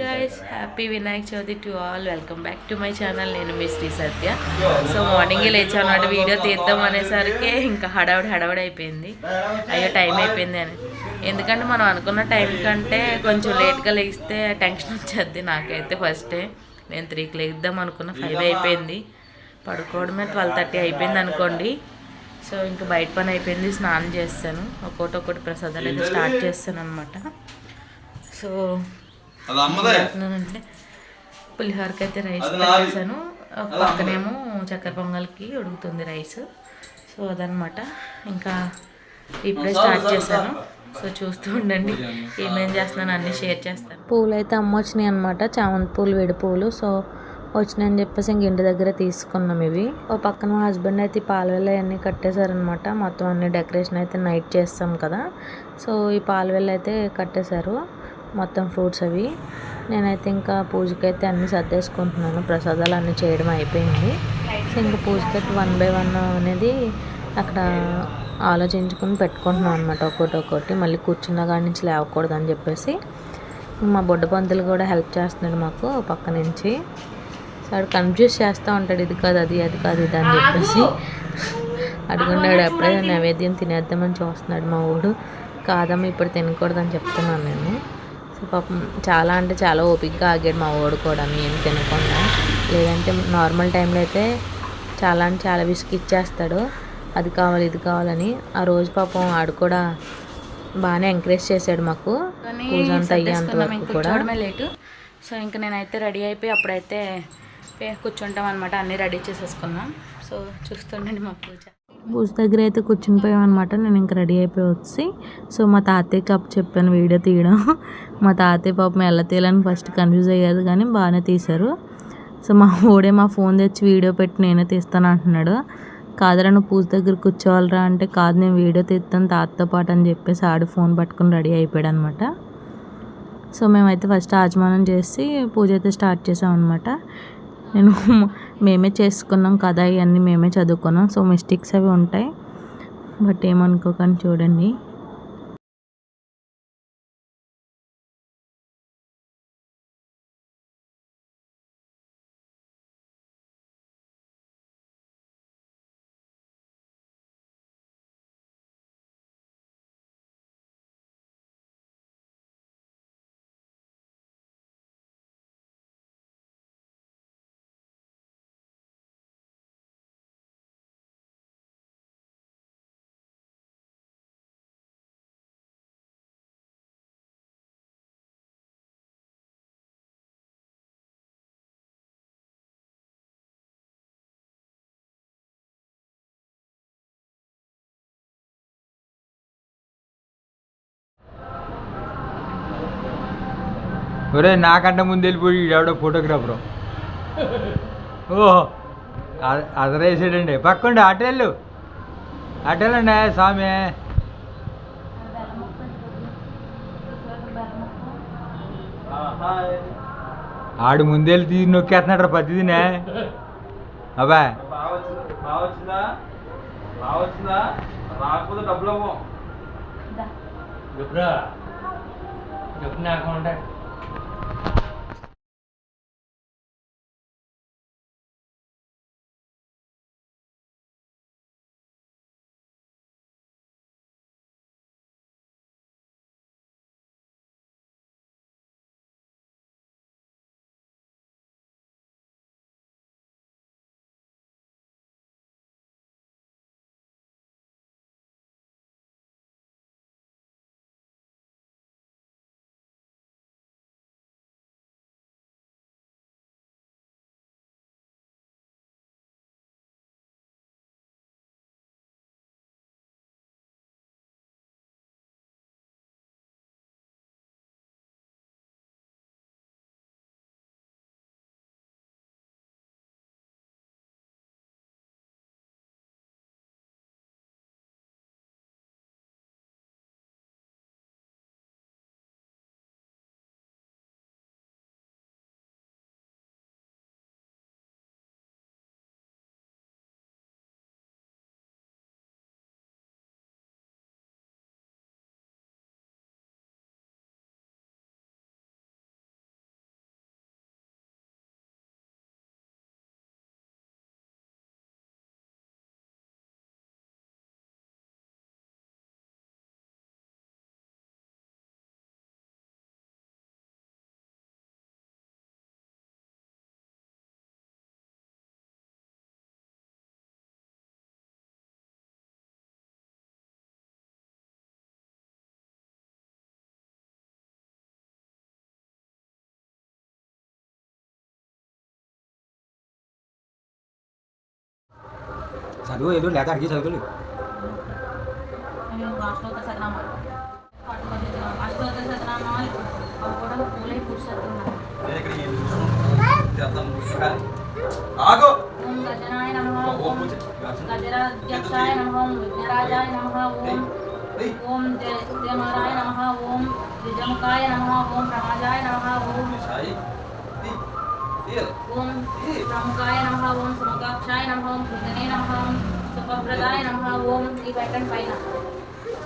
Guys happy Vinayak Chavithi to all welcome back to my channel నేను మీ శ్రీ సత్య. So మార్నింగే లేచాను అన్నమాట వీడియో తీద్దాం అనేసరికి ఇంకా హడావుడి హడావుడి అయిపోయింది. అయ్యో టైం అయిపోయింది అని. ఎందుకంటే మనం అనుకున్న టైం కంటే కొంచెం లేట్గా లేస్తే టెన్షన్ వచ్చేది నాకైతే ఫస్టే నేను త్రీకి లేద్దాం అనుకున్న ఫైవ్ అయిపోయింది. పడుకోవడమే ట్వెల్వ్ థర్టీ అయిపోయింది అనుకోండి. సో ఇంకా బయట పని అయిపోయింది స్నానం చేస్తాను. ఒక్కొక్కటి ఒక్కటి ప్రసాదాలు అయితే స్టార్ట్ చేస్తాను అనమాట సో అంటే పులిహోరకి అయితే రైస్ పెట్టేసాను ఒక పక్కనేమో చక్కెర పొంగల్కి ఉడుకుతుంది రైస్. సో అదనమాట ఇంకా ఇప్పుడే స్టార్ట్ చేశాను. సో చూస్తూ ఉండండి. ఏమేం చేస్తున్నాను అన్నీ షేర్ చేస్తాను. పూలు అయితే అమ్మ వచ్చినాయి అనమాట చామంతి పూలు విడి పూలు. సో వచ్చినాయని చెప్పేసి ఇంక ఇంటి దగ్గర తీసుకున్నాం ఇవి. ఓ పక్కన మా హస్బెండ్ అయితే ఈ పాలవెల్ల అన్నీ కట్టేశారనమాట మొత్తం అన్ని డెకరేషన్ అయితే నైట్ చేస్తాం కదా. సో ఈ పాలవెల్ల అయితే కట్టేశారు. మొత్తం ఫ్రూట్స్ అవి. నేనైతే ఇంకా పూజకైతే అన్నీ అన్ని సర్దేసుకుంటున్నాను. ప్రసాదాలు అన్నీ చేయడం అయిపోయింది. సో ఇంకా పూజకైతే వన్ బై వన్ అనేది అక్కడ ఆలోచించుకుని పెట్టుకుంటున్నాం అనమాట ఒక్కొక్కటి ఒక్కొక్కటి మళ్ళీ కూర్చున్న కాడి నుంచి లేవకూడదు అని చెప్పేసి. మా బొడ్డ పంతులు కూడా హెల్ప్ చేస్తున్నాడు మాకు పక్క నుంచి సో వాడు కన్ఫ్యూజ్ చేస్తూ ఉంటాడు ఇది కాదు అది అది కాదు ఇది అని చెప్పేసి. అడుగున్నాడు అప్పుడే నైవేద్యం తినేద్దామని చూస్తున్నాడు మా ఊడు. కాదమ్మా ఇప్పుడు తినకూడదని చెప్తున్నాను నేను. పాపం చాలా అంటే చాలా ఓపిక్గా ఆగాడు మా వాడు కూడా ఏం తినకుండా. లేదంటే నార్మల్ టైంలో అయితే చాలా అంటే చాలా విసుగు ఇచ్చేస్తాడు. అది కావాలి ఇది కావాలని. ఆ రోజు పాపం ఆడు కూడా బాగానే ఎంకరేజ్ చేశాడు మాకు. పూజ అంతా అయ్యేంత వరకు కూడా. లేటు. సో ఇంకా నేనైతే రెడీ అయిపోయి అప్పుడైతే కూర్చుంటాం అనమాట అన్నీ రెడీ చేసేసుకున్నాం సో చూస్తుండండి మా పూజ. పూజ దగ్గర అయితే కూర్చునిపోయామన్నమాట. అనమాట నేను ఇంకా రెడీ అయిపోయి వచ్చి సో మా తాతయ్యకి అప్పు చెప్పాను వీడియో తీయడం. మా తాతయ్య పాపం ఎలా తీయాలని ఫస్ట్ కన్ఫ్యూజ్ అయ్యేది కానీ బాగానే తీశారు. సో మా ఓడే మా ఫోన్ తెచ్చి వీడియో పెట్టి నేనే తీస్తాను అంటున్నాడు. కాదరా నువ్వు పూజ దగ్గర కూర్చోవాలరా అంటే కాదు నేను వీడియో తీస్తాను తాతతో పాటు అని చెప్పేసి ఆడు ఫోన్ పట్టుకుని రెడీ అయిపోయాడు అనమాట సో మేమైతే ఫస్ట్ ఆజమానం చేసి పూజ అయితే స్టార్ట్ చేసాం అనమాట నేను మేమే చేసుకున్నాం కదా ఇవన్నీ మేమే చదువుకున్నాం. సో మిస్టేక్స్ అవి ఉంటాయి. బట్ ఏమనుకోకండి చూడండి. ఒరే నాకంటే ముందు వెళ్ళిపోయి ఎవడో ఫోటోగ్రాఫరు ఓహో అదరేసాడండి. పక్కండి అటెళ్ళు అటెళ్ళండి స్వామి. ఆడు ముందెళ్ళి తీసి నొక్కేస్తున్నాడు పద్ధతినే అబ్బా. రాకపోతే డబ్బులు అవ్వం చెప్పు నాకు ఇక్కడ ఏం చూస్తున్నాను? చేస్తాను. కానీ ఆగు ఓం గజనాయ నమః ఓం. గజరాధ్యక్షాయ నమః ఓం విఘ్నరాజాయ నమః ఓం ఓం జయమారాయ నమః ఓం ద్విజముఖాయ నమః ఓం నమః. తీయ్. ఓం ప్రముఖాయ నమః ఓం సుముఖాక్షాయ నమః ఓం నమః ఓం నమః ఓం ఈ పెట్టండి పైన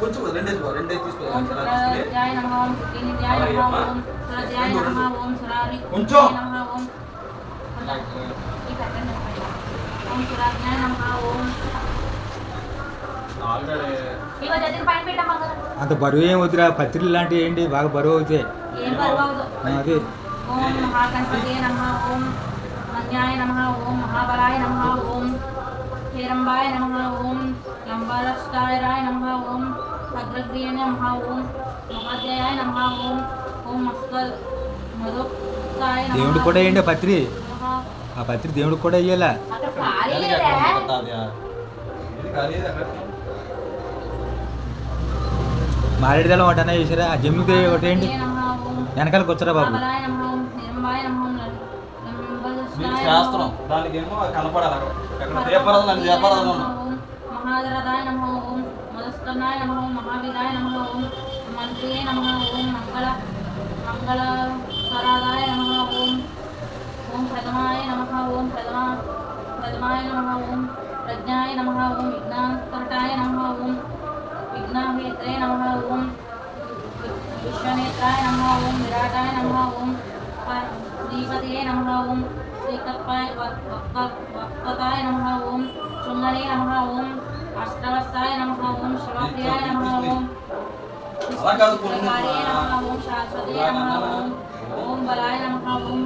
కొంచెం రెండేసి పో, రెండేసి తీసుకో. ఓం ఇలా తీసుకుని. సుప్రజాయ నమః ఓం సుఖీనిత్యాయ నమః ఓం సురజాయ నమః ఓం సురారి కొంచెం. నమః ఓం ఈ పెట్టండి పైన ఓం సురాజ్ఞాయ నమః ఓం ఆల్రెడీ ఇగో జతిని పైన పెట్టమ్మా కదా. అంత బరువు ఏం వద్దురా? పత్రికలు లాంటివి ఏంటి? బాగా బరువు అవుతాయి. అది. ఓం మహాగణపతే నమః. ఓం మన్యాయ నమః. ఓం మహాబలాయ నమః. ఓం హేరంబాయ నమః. ఓం లంబాలష్టాయరాయ నమః. ఓం అగ్రగ్రియ నమః. ఓం మహాధ్యాయ నమః. ఓం ఓం మస్కల్ మధుకాయ నమః. దేవుడికి కూడా వేయండి పత్రి. ఆ పత్రి దేవుడికి కూడా అక్కడ మారేడుదల ఒకటి అన్న చేసారా ఆ జమ్మికి ఒకటి వేయండి. అగ్రగ్రియ నమః. ఓం వెనకాల కూర్చోరా బాబు. మీకు శాస్త్రం. దానికి ఏమో కనపడాలి అక్కడ. ఎక్కడ దీపారాధన అన్ని దీపారాధన ఉన్నాం మహాదరదాయ నమో ఓం మదస్కన్నాయ నమో ఓం మహావీరాయ నమో ఓం మంత్రియే నమో ఓం మంగళ మంగళకరాదాయ నమో ఓం ఓం ప్రథమాయ నమః ఓం ప్రథమా ప్రథమాయ నమః ఓం ప్రజ్ఞాయ నమః ఓం విఘ్నాకరటాయ నమః ఓం విఘ్నహేత్రే నమః ఓం విశ్వనేత్రాయ నమః ఓం విరాటాయ నమః ఓం ప- శ్రీపతియే నమః ఓం శ్రీకప్పాయ వక్పతాయ నమః ఓం శృంగనే నమః ఓం అష్టవస్తాయ నమః ఓం శివప్రియాయ నమః ఓం అలా కాదు కొన్ని శివకార్యే నమః ఓం శాశ్వతే నమః ఓం ఓం బలాయ నమః ఓం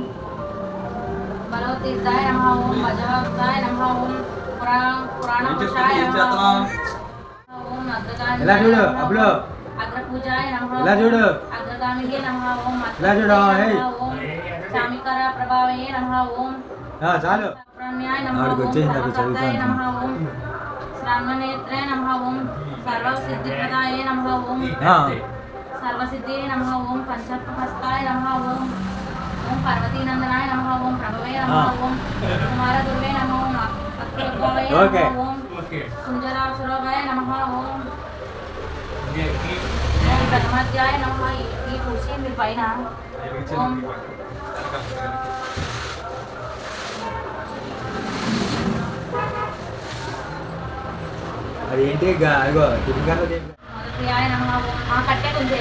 బలవతీర్థాయ నమః ఓం భజవక్తాయ నమః ఓం పురా ఏం పురాణపురుషాయ చెప్తుంది ఏం నమః చేస్తున్నావు ఓం శామికర ప్రభావయే నమః ఓం చాలు ఆడికి అక్కడ సర్వకర్తాయ చదువుతాను. నమః ఓం శ్రవణనేత్రే నమః ఓం సర్వసిద్ధిప్రదాయ నమః ఓం సర్వసిద్ధే నమః ఓం పంచహస్తాయ నమః ఓం ఓం పార్వతీనందనాయ నమః ఓం ప్రభవే నమః. ఓం కుమార దుర్వే నమః ఓం ఓకే. నమః ఓం ప్రథమాధ్యాయ నమః ఈ కూర్చి మీరు పైన ఓం అదేంటి ఏంటి అదిగో తిరిగి గారిలో ఆ కట్టే కొంచెం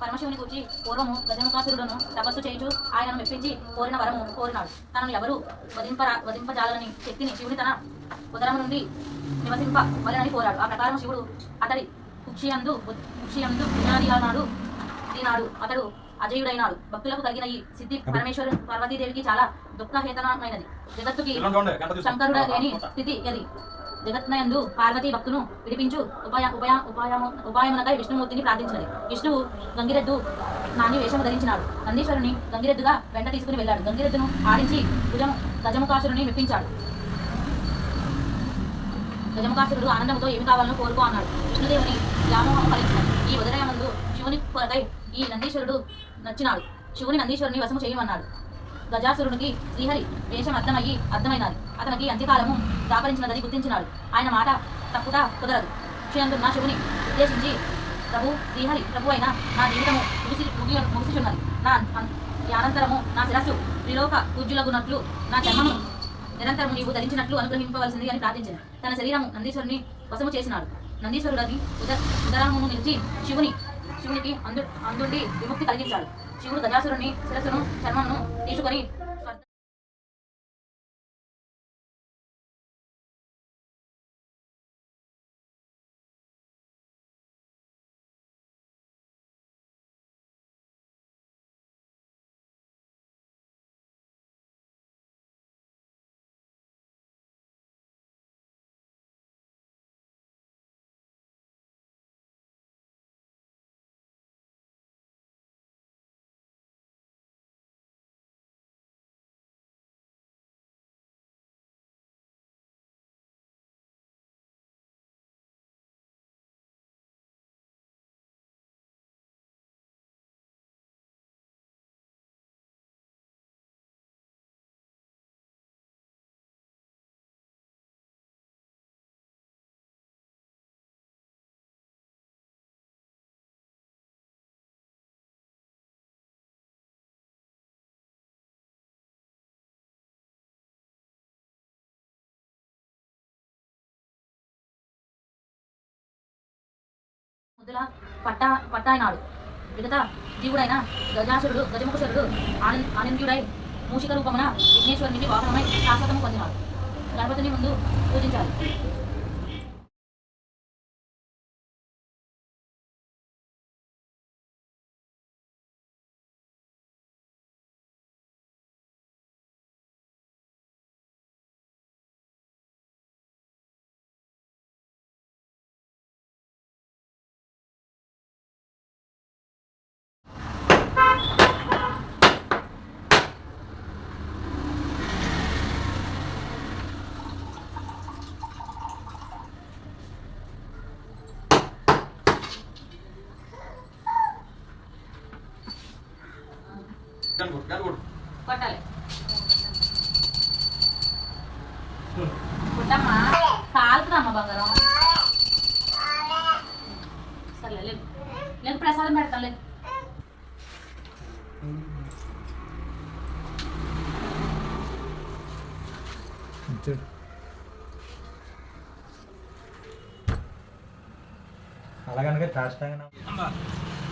పరమశివుని కూర్చి పూర్వము గజముఖాసురుడును తపస్సు చేయించు ఆయనను మెప్పించి కోరిన వరము కోరినాడు. తనను ఎవరు వధింప వధింపజాలని శక్తిని శివుని తన ఉదరము నుండి నివసింప వలనని కోరాడు. ఆ ప్రకారం శివుడు అతడి కుక్షియందు కుక్షియందు పునాదిగానాడు దీనాడు అతడు అజయుడైనాడు. భక్తులకు కలిగిన ఈ సిద్ధి పరమేశ్వరు పార్వతీదేవికి చాలా దుఃఖహేతనమైనది. జగత్తుకి. శంకరుడ లేని స్థితి అది జగత్నయందు పార్వతీ భక్తును విడిపించు. ఉపాయ ఉపాయ ఉపాయము ఉపాయమునకై విష్ణుమూర్తిని ప్రార్థించినది. విష్ణువు గంగిరెద్దు నాని వేషము ధరించినాడు. నందీశ్వరుని గంగిరెద్దుగా వెంట తీసుకుని వెళ్ళాడు. గంగిరెద్దును ఆడించి భుజము గజముఖాసురుని మెప్పించాడు. గజముఖాసురుడు ఆనందంతో ఏమి కావాలని కోరుకో అన్నాడు. విష్ణుదేవుని వ్యామోహం ఫలించినది. ఈ ఉదయమందు శివుని కొరకై ఈ నందీశ్వరుడు నచ్చినాడు. శివుని నందీశ్వరుని వశము చేయమన్నాడు. గజాసురుడికి శ్రీహరి వేషం అర్థమయ్యి అర్థమైనది. అతనికి అంత్యకాలము దాపరించినదని గుర్తించినాడు. ఆయన మాట తప్పుట కుదరదు. క్షయందున్న శివుని ఉద్దేశించి ప్రభు శ్రీహరి ప్రభు అయిన నా జీవితము ముగిసి ముగి ముగిసిచున్నది. నా అనంతరము నా శిరస్సు త్రిలోక పూజ్యులగునట్లు నా చర్మము నిరంతరం నీవు ధరించినట్లు అనుగ్రహింపవలసింది అని ప్రార్థించింది తన శరీరము నందీశ్వరుని వశము చేసినాడు. నందీశ్వరుడని ఉద ఉదరమును నిలిచి శివుని శివునికి అందు అందుండి విముక్తి కలిగించాడు. శివుడు గజాసురుని శిరస్సును చర్మమును తీసుకొని మొదల పట్ట పట్టాయినాడు. విగత జీవుడైన గజాసురుడు గజముఖసురుడు ఆనంద్ ఆనంద్యుడై మూషిక రూపమున విఘ్నేశ్వరునికి వాహనమై శాశ్వతము పొందినాడు. గణపతిని ముందు పూజించాలి.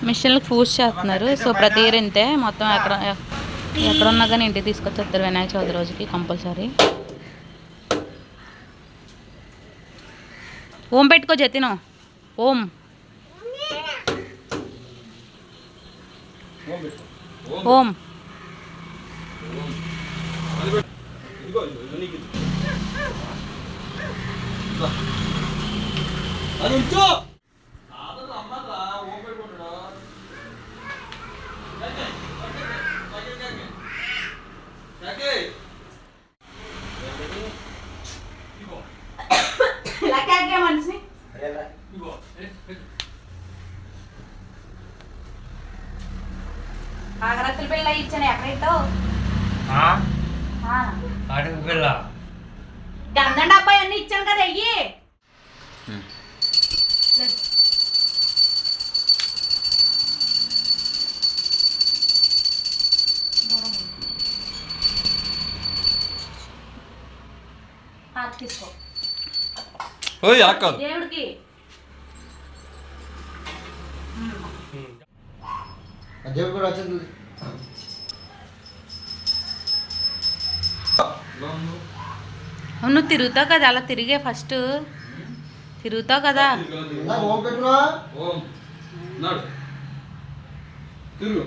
మిషన్లకు పూజ చేస్తున్నారు. సో ప్రతి ఇయర్ ఇంతే. మొత్తం ఎక్కడ ఎక్కడ ఉన్నా కానీ ఇంటికి తీసుకొచ్చేస్తారు వినాయక చవితి రోజుకి కంపల్సరీ. ఓం పెట్టుకో జతిను. ఓం. ఓం. అది ఓయ్ అక్కదు దేవుడికి. దేవుడు కూడా వచ్చింది. నువ్వు తిరుగుతావు కదా అలా తిరిగే ఫస్ట్. తిరుగుతావు కదా. తిరుగు.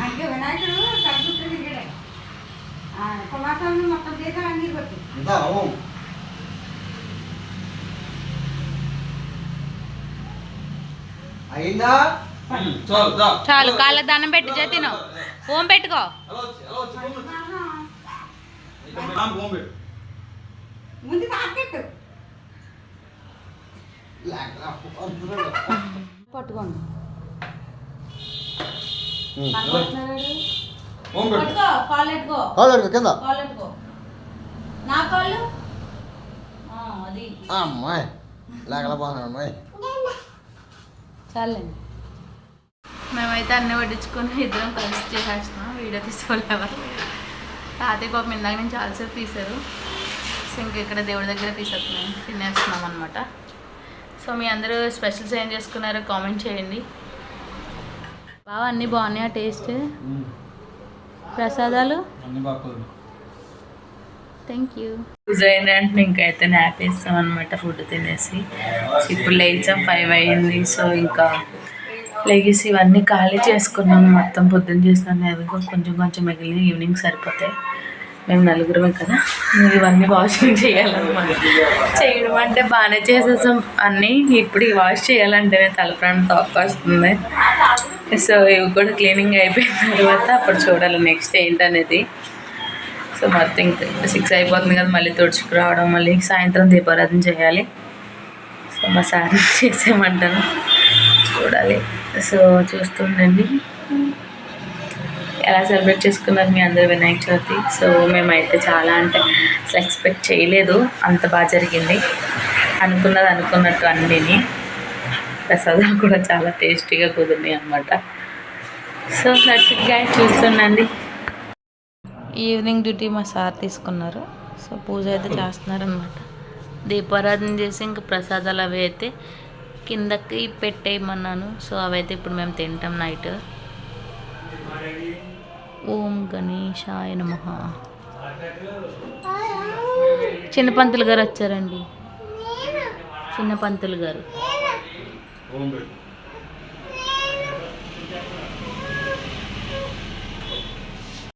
అంటే వినాయకుడు కలుపుతూ తిరిగాడు. కుమార్తెలు మొత్తం అన్ని కొట్టి. అయిందా చాలు కాళ్ళ దండం పెట్టి జతిను ఓం పెట్టుకో. ముందు తాకెట్టు పట్టుకోండి. కాళ్ళు కింద. కాళ్ళు ఎట్టుకో నా కాళ్ళు? ఆ, అది. అమ్మాయి లేకలా బాగున్నాడు అమ్మాయి. చాలండి. మేమైతే అన్నీ వడ్డించుకొని ఇద్దరం కలిసి చేసేస్తున్నాం. వీడియో తీసుకోలేవారు తాతయ్య పాపం ఇందాక నుంచి చాలాసేపు తీశారు. సో ఇంక ఇక్కడ దేవుడి దగ్గర తీసేస్తున్నాం. తినేస్తున్నాం అనమాట సో మీ అందరూ స్పెషల్స్ ఏం చేసుకున్నారో కామెంట్ చేయండి. బాగా అన్నీ బాగున్నాయా టేస్ట్? ప్రసాదాలు? Thank you. పూజ అయిందంటే ఇంకైతే నాప్ వేస్తాం అనమాట ఫుడ్ తినేసి. ఇప్పుడు లేచాం ఫైవ్ అయింది. సో ఇంకా లెగిసి ఇవన్నీ ఖాళీ చేసుకున్నాం. మొత్తం పొద్దున్న చేసినాను ఎదుగో కొంచెం కొంచెం మిగిలిన ఈవినింగ్ సరిపోతాయి. మేము నలుగురమే కదా. ఇవన్నీ వాషింగ్ చేయాలన్నమాట. చేయడం అంటే బాగానే చేసేసాం. అన్నీ ఇప్పుడు ఈ వాష్ చేయాలంటేనే తలప్రాణం తొక్క వస్తుంది సో ఇవి కూడా క్లీనింగ్ అయిపోయిన తర్వాత అప్పుడు చూడాలి నెక్స్ట్ ఏంటనేది. సో మొత్తం ఇంకా సిక్స్ అయిపోతుంది కదా మళ్ళీ తుడుచుకు రావడం మళ్ళీ సాయంత్రం దీపారాధన చేయాలి. సో మా సార్ చేసేయమంటాను చూడాలి. సో చూస్తుండండి ఎలా సెలబ్రేట్ చేసుకున్నారు మీ అందరు వినాయక చవితి? సో మేమైతే చాలా అంటే అసలు ఎక్స్పెక్ట్ చేయలేదు. అంత బాగా జరిగింది. అనుకున్నది అనుకున్నట్టు అన్నీని. ప్రసాదాలు కూడా చాలా టేస్టీగా కుదిరినాయి అనమాట సో దట్స్ ఇట్ గాయ చూస్తుండండి. ఈవినింగ్ డ్యూటీ మా సార్ తీసుకున్నారు. సో సో పూజ అయితే చేస్తున్నారనమాట దీపారాధన చేసి ఇంకా ప్రసాదాలు అవి అయితే కిందకి పెట్టేయమన్నాను. సో అవైతే ఇప్పుడు మేము తింటాం నైట్. ఓం గణేశాయ నమ. చిన్న పంతులు గారు వచ్చారండి. చిన్న పంతులు గారు. ఓం పెట్టు